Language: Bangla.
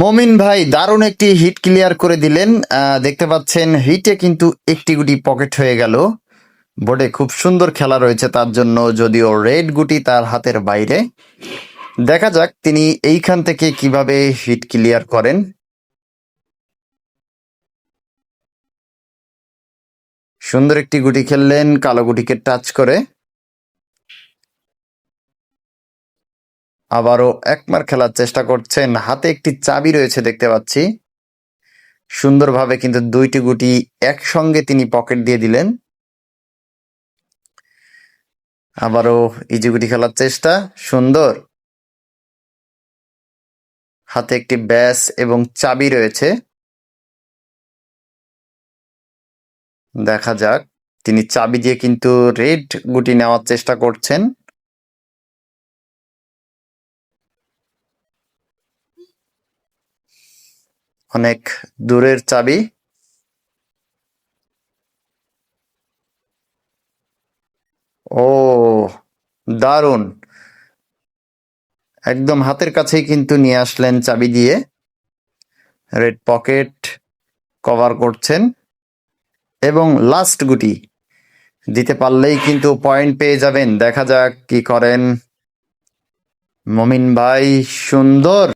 মমিন ভাই দারুণ একটি হিট ক্লিয়ার করে দিলেন। দেখতে পাচ্ছেন হিটে কিন্তু একটি গুটি পকেট হয়ে গেল। বোর্ডে খুব সুন্দর খেলা রয়েছে তার জন্য, যদিও রেড গুটি তার হাতের বাইরে। দেখা যাক তিনি এইখান থেকে কীভাবে হিট ক্লিয়ার করেন। সুন্দর একটি গুটি খেললেন, কালো গুটিকে টাচ করে। আবারও একমার খেলার চেষ্টা করছেন। হাতে একটি চাবি রয়েছে দেখতে পাচ্ছি। সুন্দরভাবে কিন্তু দুইটি গুটি একসঙ্গে তিনি পকেট দিয়ে দিলেন। আবারও ইজি গুটি খেলার চেষ্টা, সুন্দর। হাতে একটি ব্যাস এবং চাবি রয়েছে। দেখা যাক, তিনি চাবি দিয়ে কিন্তু রেড গুটি নেওয়ার চেষ্টা করছেন। অনেক দূরের চাবি। ও, দারুণ। একদম হাতের কাছেই কিন্তু নিয়ে আসলেন চাবি দিয়ে। রেড পকেট কভার করছেন। এবং লাস্ট গুটি। দিতে পারলেই কিন্তু পয়েন্ট পেয়ে যাবেন। দেখা যাক কি করেন। মমিন ভাই, সুন্দর।